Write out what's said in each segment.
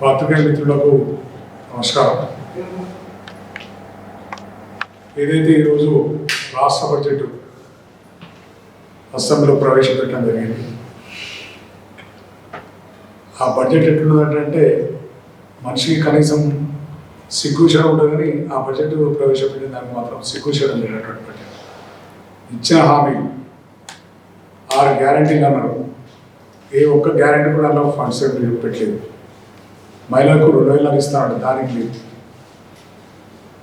పాత్రికేయ మిత్రులకు నమస్కారం. ఏదైతే ఈరోజు రాష్ట్ర బడ్జెట్ అసెంబ్లీలో ప్రవేశపెట్టడం జరిగింది ఆ బడ్జెట్ ఎట్లున్నదంటే మనిషికి కనీసం సిగ్గుచడం ఉంటుంది కానీ ఆ బడ్జెట్ ప్రవేశపెట్టిన దానికి మాత్రం సిగ్గుచడం లేనటువంటి బడ్జెట్. ఇచ్చిన హామీ ఆరు గ్యారంటీలు అన్నారు. ఏ ఒక్క గ్యారెంటీ కూడా అలా ఫండ్స్ పెట్టలేదు. మహిళలకు రెండు వేలు ఇస్తాడు దానికి లేదు.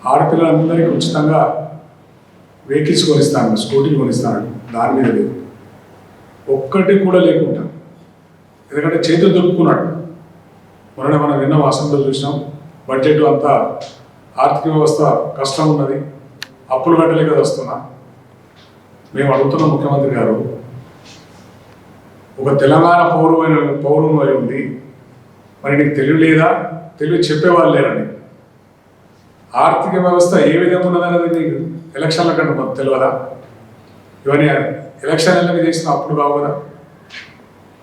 ఆడపిల్లలందరికీ ఉచితంగా వెహికల్స్ కొనిస్తాను స్కూటీలు కొనిస్తాను దాని మీద లేదు. ఒక్కటి కూడా లేకుండా ఎందుకంటే చేతులు దొరుకుతున్నాడు మొన్న మనం ఎన్నో వాసనలు చూసినాం బడ్జెట్ అంతా ఆర్థిక వ్యవస్థ కష్టం ఉన్నది అప్పులు కట్టలేక వస్తున్నా. మేము అడుగుతున్న ముఖ్యమంత్రి గారు ఒక తెలంగాణ పౌరువైన పౌరుని అయి ఉంది. మరి నీకు తెలివి లేదా? తెలివి చెప్పేవాళ్ళు లేరని ఆర్థిక వ్యవస్థ ఏ విధంగా ఉన్నదనేది నీకు ఎలక్షన్ల కంటే మాకు తెలియదా ఇవన్నీ ఎలక్షన్ ఎల్లకి చేసిన అప్పుడు కావు కదా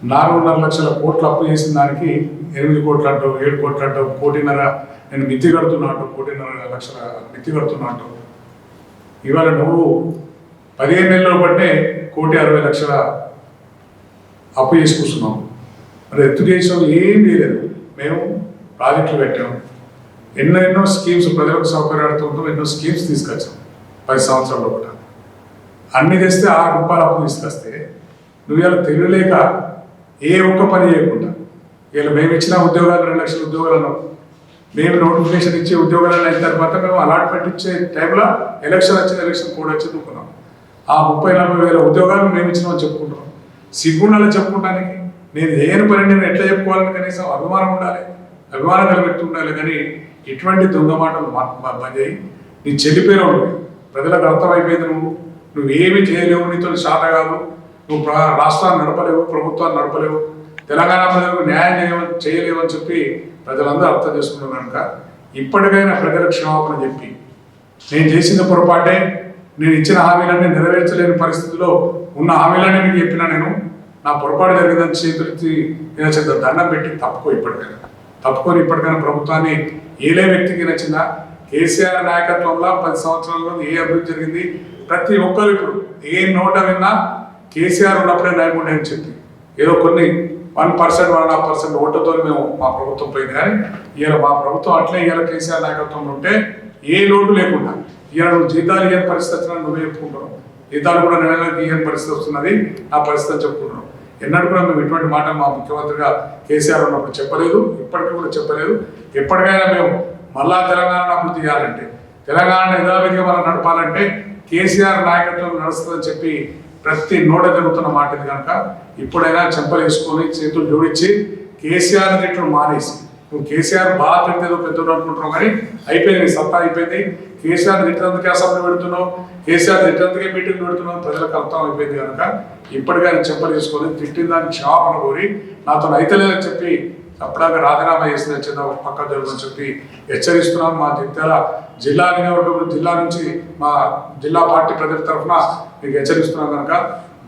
నాలుగున్నర లక్షల కోట్లు అప్పు చేసిన దానికి ఎనిమిది కోట్లు అంటావు ఏడు కోట్లు అంటావు కోటిన్నర నేను మిత్తి కడుతున్నా అంటావు కోటిన్నర లక్షల మిత్తి కడుతున్నా అంటావు. ఇవాళ నువ్వు పదిహేను నెలలు పట్టే కోటి అరవై లక్షల అప్పు చేసి మరి ఎత్తు చేసిన ఏం లేదు మేము ప్రాజెక్టులు పెట్టాము ఎన్నో ఎన్నో స్కీమ్స్ ప్రజలకు సౌకర్యార్థంతో ఎన్నో స్కీమ్స్ తీసుకొచ్చాం. పది సంవత్సరాల కూడా అన్ని తెస్తే ఆరు రూపాయలు అప్పు తీసుకొస్తే నువ్వు ఇలా తెలియలేక ఏ ఒక్క పని చేయకుండా ఇలా మేము ఇచ్చిన ఉద్యోగాలు రెండు లక్షల ఉద్యోగాలు మేము నోటిఫికేషన్ ఇచ్చే ఉద్యోగాలు అయిన తర్వాత మేము అలాట్మెంట్ ఇచ్చే టైంలో ఎలక్షన్ వచ్చింది ఎలక్షన్ కూడా వచ్చి అనుకున్నాం. ఆ ముప్పై నలభై వేల ఉద్యోగాలు మేము ఇచ్చినామని చెప్పుకుంటున్నాం. సిగ్గుండాలి చెప్పుకోవడానికి నేను చేయని పని నేను ఎట్లా చెప్పుకోవాలని కనీసం అభిమానం ఉండాలి. అభిమానం నిలబెట్టి ఉండాలి కానీ ఇటువంటి దొంగ మాటలు మా- బంద్ చేయి నీ చెల్లిపోయిన ప్రజలకు అర్థమైపోయింది నువ్వు. నువ్వు చేయలేవు నీతో శాత కాదు. నువ్వు ప్ర- రాష్ట్రాన్ని నడపలేవు ప్రభుత్వాన్ని నడపలేవు. తెలంగాణ ప్రజలకు న్యాయం చేయమని చేయలేవు అని చెప్పి ప్రజలందరూ అర్థం చేసుకున్నారు కనుక ఇప్పటికైనా ప్రజలకు క్షమాపణ చెప్పి నేను చేసిన పొరపాటే నేను ఇచ్చిన హామీలన్నీ నెరవేర్చలేని పరిస్థితిలో ఉన్న హామీలన్నీ మీకు చెప్పినా నేను నా పొరపాటు జరిగిందని చేతులెత్తి నేను చేత దండం పెట్టి తప్పుకో ఇప్పటికైనా. తప్పుకొని ఇప్పటికైనా ప్రభుత్వాన్ని ఏలే వ్యక్తికి నచ్చిందా? కేసీఆర్ నాయకత్వంలో పది సంవత్సరాల్లో ఏ అభివృద్ధి జరిగింది? ప్రతి ఒక్కరు ఇప్పుడు ఏ నోట విన్నా కేసీఆర్ ఉన్నప్పుడే నయముండే అని చెప్పి. ఏదో కొన్ని one percent one half percent ఓటుతో మేము మా ప్రభుత్వం పోయింది. కానీ ఇవాళ మా ప్రభుత్వం అట్లే ఇవాళ కేసీఆర్ నాయకత్వంలో ఉంటే ఏ లోటు లేకుండా ఇవాళ నువ్వు జీతాలు ఇవ్వని పరిస్థితి వచ్చినా నువ్వే చెప్పుకుంటున్నావు. జీతాలు కూడా నెల తీయని పరిస్థితి వస్తున్నది. నా పరిస్థితి అని చెప్పుకుంటున్నావు ఎన్నడూ కూడా మేము ఇటువంటి మాట మా ముఖ్యమంత్రిగా కేసీఆర్ ఉన్నప్పుడు చెప్పలేదు ఇప్పటికీ కూడా చెప్పలేదు. ఎప్పటికైనా మేము మళ్ళా తెలంగాణ అభివృద్ధి చేయాలంటే తెలంగాణ యథావిధిగా మనం నడపాలంటే కేసీఆర్ నాయకత్వం నడుస్తుందని చెప్పి ప్రతి నోట జరుగుతున్న మాట ఇది కనుక ఇప్పుడైనా చెంపలు వేసుకొని చేతులు జోడించి కేసీఆర్ తిట్లు మానేసి నువ్వు కేసీఆర్ బాగా తిడితే ఏదో పెద్దోడు అనుకుంటున్నావు కానీ అయిపోయింది సత్తా అయిపోయింది. కేసీఆర్ తిట్టినందుకే అసెంబ్లీ పెడుతున్నావు కేసీఆర్ తిట్టినందుకే మీటింగ్ పెడుతున్నావు ప్రజలకు అర్థం అయిపోయింది కనుక ఇప్పటికైనా చెంపలు వేసుకొని తిట్టిన దాన్ని క్షమాపణ కోరి నాతో అయితలేదని చెప్పి అప్పటిదాకా రాజీనామా చేసిన చిన్న పక్క జరుగుతుందని చెప్పి హెచ్చరిస్తున్నాను. మా జగిత్యాల జిల్లా నియోజకవర్గం జిల్లా నుంచి మా జిల్లా పార్టీ ప్రజల తరఫున మీకు హెచ్చరిస్తున్నాం కనుక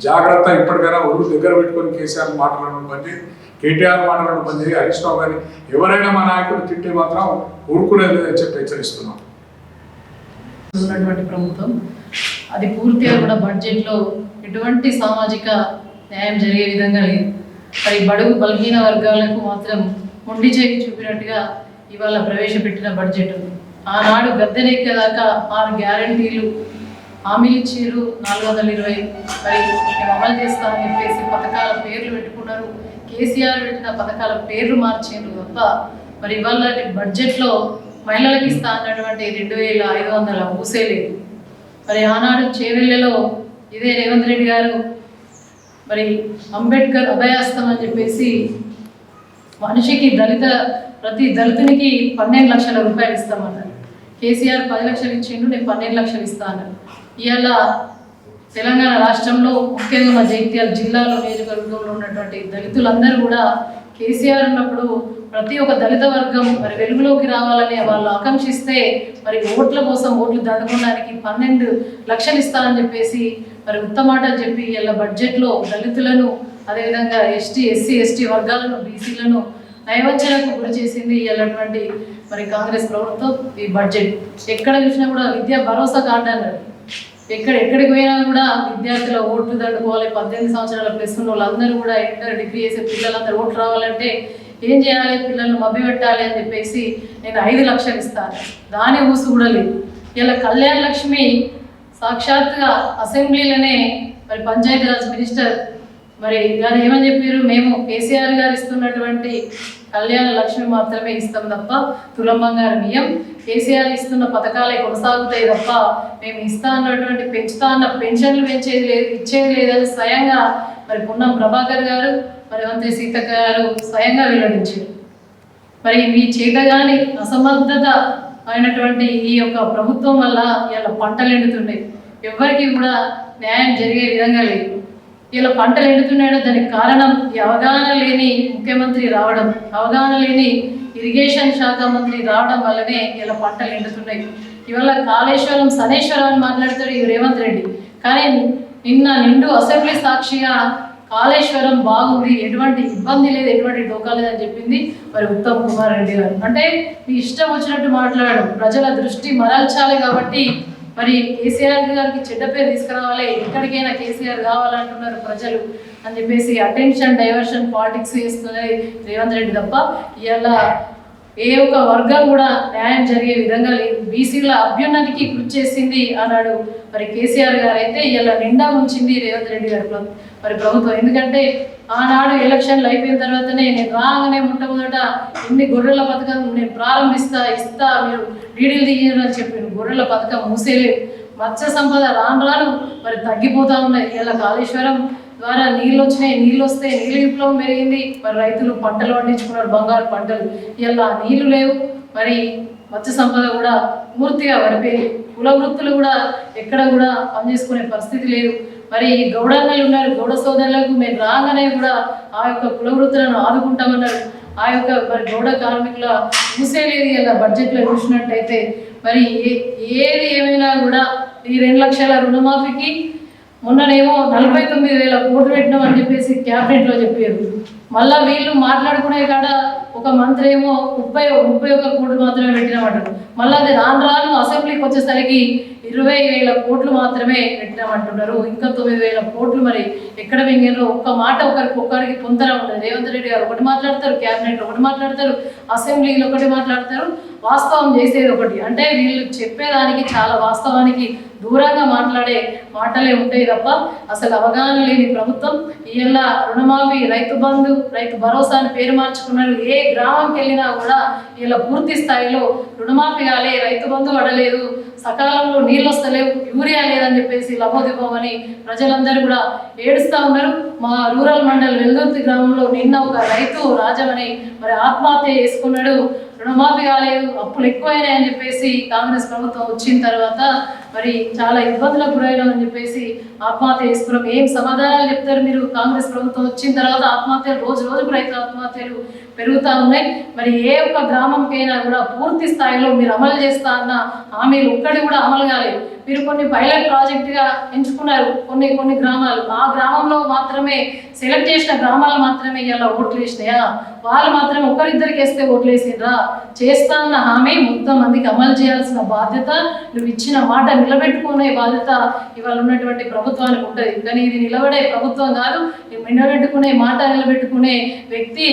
జాగ్రత్త ఇప్పటికైనా ఒళ్ళు దగ్గర పెట్టుకొని కేసీఆర్ మాట్లాడడం బంద్ చేయి కేటీఆర్ మాట్లాడడం బంద్ చేయి హరీష్ రావు గారి ఎవరైనా మా నాయకులు తిట్టే మాత్రం ఊరుకునేది అని చెప్పి హెచ్చరిస్తున్నాం ఉన్నటువంటి ప్రభుత్వం. అది పూర్తిగా కూడా బడ్జెట్లో ఎటువంటి సామాజిక న్యాయం జరిగే విధంగా లేదు. మరి బడుగు బలహీన వర్గాలకు మాత్రం మొండి చేయి చూపినట్టుగా ఇవాళ ప్రవేశపెట్టిన బడ్జెట్. ఆనాడు గద్దెనెక్కేదాకా ఆరు గ్యారంటీలు హామీలు ఇచ్చారు నాలుగు వందల ఇరవై మరి మేము అమలు చేస్తామని చెప్పేసి పథకాల పేర్లు పెట్టుకున్నారు. కేసీఆర్ పెట్టిన పథకాల పేర్లు మార్చారు తప్ప మరి ఇవాళ బడ్జెట్లో మహిళలకు ఇస్తా అన్నటువంటి రెండు వేల ఐదు వందల ఊసేలేదు మరి ఆనాడు చేవెళ్ళలో ఇదే రేవంత్ రెడ్డి గారు మరి అంబేద్కర్ అభయాస్తం అని చెప్పేసి మనిషికి దళిత ప్రతి దళితునికి పన్నెండు లక్షల రూపాయలు ఇస్తామన్నారు. కేసీఆర్ పది లక్షలు ఇచ్చిండు నేను పన్నెండు లక్షలు ఇస్తా అన్నారు. ఇవాళ తెలంగాణ రాష్ట్రంలో ముఖ్యంగా మా జిల్లాలో నియోజకవర్గంలో ఉన్నటువంటి దళితులందరూ కూడా కేసీఆర్ ఉన్నప్పుడు ప్రతి ఒక్క దళిత వర్గం మరి వెలుగులోకి రావాలని వాళ్ళు ఆకాంక్షిస్తే మరి ఓట్ల కోసం ఓట్లు దండుకోవడానికి పన్నెండు లక్షలు ఇస్తానని చెప్పేసి మరి ఉత్తమాటలు చెప్పి ఇలా బడ్జెట్లో దళితులను అదేవిధంగా ఎస్టీ ఎస్సీ ఎస్టీ వర్గాలను బీసీలను నయవంచనకు గురి చేసింది ఇలాంటి మరి కాంగ్రెస్ ప్రభుత్వం ఈ బడ్జెట్. ఎక్కడ చూసినా కూడా విద్యా భరోసా కార్డు అన్నారు. ఎక్కడ ఎక్కడికి పోయినా కూడా విద్యార్థుల ఓట్లు దండుకోవాలి పద్దెనిమిది సంవత్సరాల ప్లస్ ఉన్న వాళ్ళందరూ కూడా ఇంటర్ డిగ్రీ చేసే పిల్లలందరూ ఓట్లు రావాలంటే ఏం చేయాలి? పిల్లల్ని మభ్య పెట్టాలి అని చెప్పేసి నేను ఐదు లక్షలు ఇస్తాను. దాని ఊసు కూడా లేదు. ఇలా కళ్యాణ లక్ష్మి సాక్షాత్తుగా అసెంబ్లీలోనే మరి పంచాయతీరాజ్ మినిస్టర్ మరి గారు ఏమని చెప్పారు? మేము కేసీఆర్ గారు ఇస్తున్నటువంటి కళ్యాణ లక్ష్మి మాత్రమే ఇస్తాం తప్ప తులం బంగారం ఇయ్యం. కేసీఆర్ ఇస్తున్న పథకాలే కొనసాగుతాయి తప్ప మేము ఇస్తా అన్నటువంటి పెంచుతా అన్న పెన్షన్లు పెంచేది లేదు ఇచ్చేది లేదని స్వయంగా మరి పున్నం ప్రభాకర్ గారు మరి వంతే సీతక్క గారు స్వయంగా వెల్లడించారు. మరి మీ చేతగాని అసమర్థత అయినటువంటి ఈ యొక్క ప్రభుత్వం వల్ల ఇలా పంటలు ఎండుతున్నాయి. ఎవరికి కూడా న్యాయం జరిగే విధంగా లేదు. ఇలా పంటలు ఎండుతున్నాయో దానికి కారణం ఈ అవగాహన లేని ముఖ్యమంత్రి రావడం అవగాహన లేని ఇరిగేషన్ శాఖ మంత్రి రావడం వల్లనే ఇలా పంటలు ఎండుతున్నాయి. ఇవాళ కాళేశ్వరం సనేశ్వరం అని మాట్లాడుతాడు ఈ రేవంత్ రెడ్డి. కానీ నిన్న నిండు అసెంబ్లీ సాక్షిగా కాళేశ్వరం బాగుంది ఎటువంటి ఇబ్బంది లేదు ఎటువంటి డోకా లేదని చెప్పింది మరి ఉత్తమ్ కుమార్ రెడ్డి గారు. అంటే మీ ఇష్టం వచ్చినట్టు మాట్లాడడం ప్రజల దృష్టి మరల్చాలి కాబట్టి మరి కేసీఆర్ గారికి చెడ్డ పేరు తీసుకురావాలి? ఎక్కడికైనా కేసీఆర్ కావాలంటున్నారు ప్రజలు అని చెప్పేసి అటెన్షన్ డైవర్షన్ పాలిటిక్స్ చేస్తున్నది రేవంత్ రెడ్డి తప్ప. ఇవాళ ఏ ఒక్క వర్గం కూడా న్యాయం జరిగే విధంగా లేదు. బీసీల అభ్యున్నతికి కృషి చేసింది అన్నాడు. మరి కేసీఆర్ గారు అయితే ఇలా నిండా ఉంచింది రేవంత్ రెడ్డి గారు మరి ప్రభుత్వం ఎందుకంటే ఆనాడు ఎలక్షన్లు అయిపోయిన తర్వాతనే నేను రాగానే మొట్టమొదట ఇన్ని గొర్రెల పథకం నేను ప్రారంభిస్తా ఇస్తా మీరు డీడీలు తీయరు అని చెప్పి గొర్రెల పథకం మూసేలేదు మత్స్య సంపద రాను రాను మరి తగ్గిపోతా ఉన్నాయి. ఇలా కాళేశ్వరం ద్వారా నీళ్ళు వచ్చినాయి నీళ్ళు వస్తే నీళ్ళు విప్లవం పెరిగింది మరి రైతులు పంటలు పండించుకున్నారు బంగారు పంటలు. ఇలా నీళ్ళు లేవు. మరి మత్స్య సంపద కూడా పూర్తిగా పడిపోయింది కుల వృత్తులు కూడా ఎక్కడ కూడా పనిచేసుకునే పరిస్థితి లేదు. మరి గౌడన్నలు ఉన్నారు గౌడ సోదరులకు మేము రాగానే కూడా ఆ యొక్క కుల వృత్తులను ఆదుకుంటామన్నారు. ఆ యొక్క మరి గౌడ కార్మికుల మూసేలేదు ఇలా బడ్జెట్లో చూసినట్టయితే. మరి ఏ- ఏది ఏమైనా కూడా ఈ రెండు లక్షల రుణమాఫీకి మొన్ననేమో నలభై తొమ్మిది వేల కోట్లు పెట్టినాం అని చెప్పేసి క్యాబినెట్లో చెప్పారు. మళ్ళా వీళ్ళు మాట్లాడుకునే కాడ ఒక మంత్రి ఏమో ముప్పై ముప్పై ఒక కోట్లు మాత్రమే పెట్టినామంటారు మళ్ళీ అది రాను రాను అసెంబ్లీకి వచ్చేసరికి ఇరవై వేల కోట్లు మాత్రమే పెట్టినామంటున్నారు. ఇంకా తొమ్మిది వేల కోట్లు మరి ఎక్కడ మింగినో ఒక్క మాట ఒకరికి ఒక్కరికి పొందరా ఉండదు. రేవంత్ రెడ్డి గారు ఒకటి మాట్లాడతారు క్యాబినెట్ ఒకటి మాట్లాడతారు అసెంబ్లీలో ఒకటి మాట్లాడతారు వాస్తవం చేసేది ఒకటి. అంటే వీళ్ళు చెప్పేదానికి చాలా వాస్తవానికి దూరంగా మాట్లాడే మాటలే ఉంటాయి తప్ప అసలు అవగాహన లేని ప్రభుత్వం ఇవాళ రుణమాఫీ రైతు బంధు రైతు భరోసా అని పేరు మార్చుకున్నారు ఏ గ్రామంకి వెళ్ళినా కూడా ఇలా పూర్తి స్థాయిలో రుణమాఫీ కాలే రైతు బంధు పడలేదు సకాలంలో నీళ్ళు వస్తలేవు యూరియా లేదని చెప్పేసి లభోదివ్వమని ప్రజలందరూ కూడా ఏడుస్తూ ఉన్నారు. మా రూరల్ మండల్ వెల్దుర్తి గ్రామంలో నిన్న ఒక రైతు రాజమని మరి ఆత్మహత్య చేసుకున్నాడు. రుణమాఫీ కాలేదు అప్పులు ఎక్కువైనాయని చెప్పేసి కాంగ్రెస్ ప్రభుత్వం వచ్చిన తర్వాత మరి చాలా ఇబ్బందులకు గురైనామని చెప్పేసి ఆత్మహత్య చేసుకున్నాం. ఏం సమాధానాలు చెప్తారు మీరు? కాంగ్రెస్ ప్రభుత్వం వచ్చిన తర్వాత ఆత్మహత్యలు రోజు రోజుకు రైతుల ఆత్మహత్యలు పెరుగుతూ ఉన్నాయి. మరి ఏ ఒక్క గ్రామంకైనా కూడా పూర్తి స్థాయిలో మీరు అమలు చేస్తా అన్న హామీలు ఒక్కటి కూడా అమలు కాలేదు. మీరు కొన్ని పైలట్ ప్రాజెక్టుగా ఎంచుకున్నారు కొన్ని కొన్ని గ్రామాలు. ఆ గ్రామంలో మాత్రమే సెలెక్ట్ చేసిన గ్రామాలు మాత్రమే ఇలా ఓట్లు వేసినాయా? వాళ్ళు మాత్రం ఒకరిద్దరికి వేస్తే ఓట్లేసిండ్రా. చేస్తానన్న హామీ మొత్తం మందికి అమలు చేయాల్సిన బాధ్యత నువ్వు ఇచ్చిన మాట నిలబెట్టుకునే బాధ్యత ఇవాళ ఉన్నటువంటి ప్రభుత్వానికి ఉంటుంది. కానీ ఇది నిలబడే ప్రభుత్వం కాదు నువ్వు నిలబెట్టుకునే మాట నిలబెట్టుకునే వ్యక్తి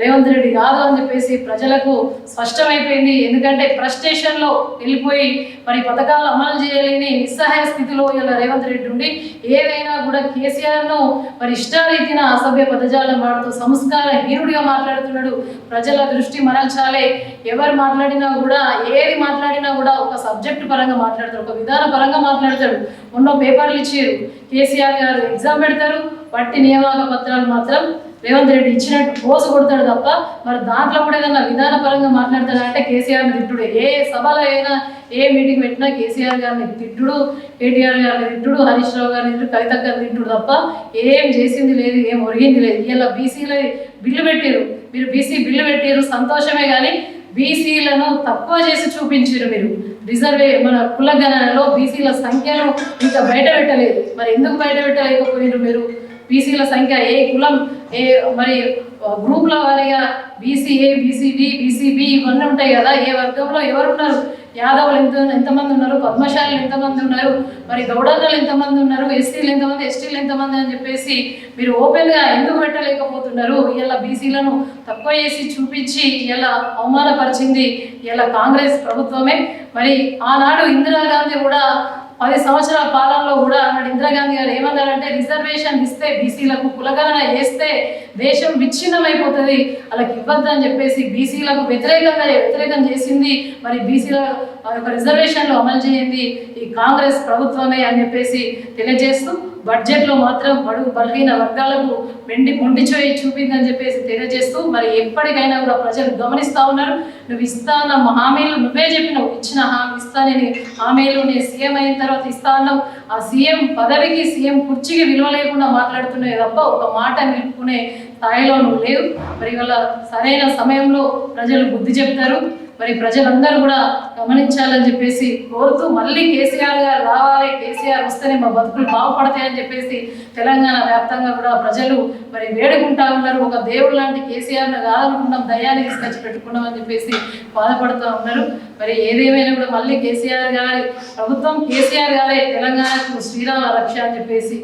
రేవంత్ రెడ్డి కాదు అని చెప్పేసి ప్రజలకు స్పష్టమైపోయింది. ఎందుకంటే ఫ్రస్ట్రేషన్లో వెళ్ళిపోయి మరి పథకాలు అమలు చేయలేని నిస్సహాయ స్థితిలో ఇలా రేవంత్ రెడ్డి ఉండి ఏదైనా కూడా కేసీఆర్ను మరి ఇష్టారీతిన అసభ్య పదజాలం వాడుతూ సంస్కార హీనుడిగా మాట్లాడుతున్నాడు. ప్రజల దృష్టి మరల్చాలే ఎవరు మాట్లాడినా కూడా ఏది మాట్లాడినా కూడా ఒక సబ్జెక్ట్ పరంగా మాట్లాడతారు ఒక విధాన పరంగా మాట్లాడతాడు. మొన్న పేపర్లు ఇచ్చారు. కేసీఆర్ గారు ఎగ్జామ్ పెడతారు. పట్టి నియామక పత్రాలు మాత్రం రేవంత్ రెడ్డి ఇచ్చినట్టు పోజు కొడతాడు తప్ప మరి దాంట్లో కూడా ఏదైనా విధానపరంగా మాట్లాడతాడు అంటే కేసీఆర్ని తిట్టుడు. ఏ సభలో అయినా ఏ మీటింగ్ పెట్టినా కేసీఆర్ గారిని తిట్టుడు కేటీఆర్ గారిని తిట్టుడు హరీష్ రావు గారిని తిట్టుడు కవిత గారిని తిట్టుడు తప్ప ఏం చేసింది లేదు ఏం ఒరిగింది లేదు. ఇలా బీసీలో బిల్లు పెట్టారు మీరు బీసీ బిల్లు పెట్టారు సంతోషమే కానీ బీసీలను తక్కువ చేసి చూపించారు మీరు. రిజర్వే మన కుల గణనలో బీసీల సంఖ్యను ఇంకా బయట పెట్టలేదు. మరి ఎందుకు బయట పెట్టలేకపోయినారు మీరు? బీసీల సంఖ్య ఏ కులం ఏ మరి గ్రూప్ల వారీగా బీసీఏ బీసీబీ బీసీబీ ఇవన్నీ ఉంటాయి కదా ఏ వర్గంలో ఎవరున్నారు? యాదవులు ఎంత ఎంతమంది ఉన్నారు? పద్మశాలులు ఎంతమంది ఉన్నారు? మరి గౌడన్నలు ఎంతమంది ఉన్నారు? ఎస్సీలు ఎంతమంది ఎస్టీలు ఎంతమంది అని చెప్పేసి మీరు ఓపెన్గా ఎందుకు పెట్టలేకపోతున్నారు? ఇలా బీసీలను తక్కువ చేసి చూపించి ఇలా అవమానపరిచింది ఇలా కాంగ్రెస్ ప్రభుత్వమే. మరి ఆనాడు ఇందిరాగాంధీ కూడా పది సంవత్సరాల పాలనలో కూడా అన్నాడు ఇందిరాగాంధీ గారు ఏమన్నారంటే రిజర్వేషన్ ఇస్తే బీసీలకు కులగణన వేస్తే దేశం విచ్ఛిన్నమైపోతుంది. వాళ్ళకి అని చెప్పేసి బీసీలకు వ్యతిరేకంగా వ్యతిరేకం చేసింది. మరి బీసీల యొక్క రిజర్వేషన్లు అమలు చేయండి. ఈ కాంగ్రెస్ ప్రభుత్వమే అని చెప్పేసి తెలియజేస్తూ బడ్జెట్లో మాత్రం బడుగు బలహీన వర్గాలకు వెండి మొండి చూపిందని చెప్పేసి తెలియజేస్తూ మరి ఎప్పటికైనా కూడా ప్రజలు గమనిస్తా ఉన్నారు. నువ్వు ఇస్తాన్న హామీలు నువ్వే చెప్పినావు. ఇచ్చిన హామీ ఇస్తానని హామీలు నేను సీఎం అయిన తర్వాత ఇస్తా అన్నావు. ఆ సీఎం పదవికి సీఎం కుర్చీకి విలువ లేకుండా మాట్లాడుతున్నాయి తప్ప ఒక మాట నిలుపుకునే స్థాయిలో నువ్వు లేవు. మరి ఇవాళ సరైన సమయంలో ప్రజలు బుద్ధి చెప్తారు. మరి ప్రజలందరూ కూడా గమనించాలని చెప్పేసి కోరుతూ మళ్ళీ కేసీఆర్ గారు రావాలి కేసీఆర్ వస్తేనే మా బతుకులు బాగుపడతాయని చెప్పేసి తెలంగాణ వ్యాప్తంగా కూడా ప్రజలు మరి వేడుకుంటా ఉన్నారు. ఒక దేవుడు లాంటి కేసీఆర్ను కాదనుకున్నాం దయాన్ని తీసుకొచ్చి పెట్టుకున్నాం అని చెప్పేసి బాధపడుతూ ఉన్నారు. మరి ఏదేమైనా కూడా మళ్ళీ కేసీఆర్ గారి ప్రభుత్వం కేసీఆర్ గారే తెలంగాణకు శ్రీరామ రక్ష అని చెప్పేసి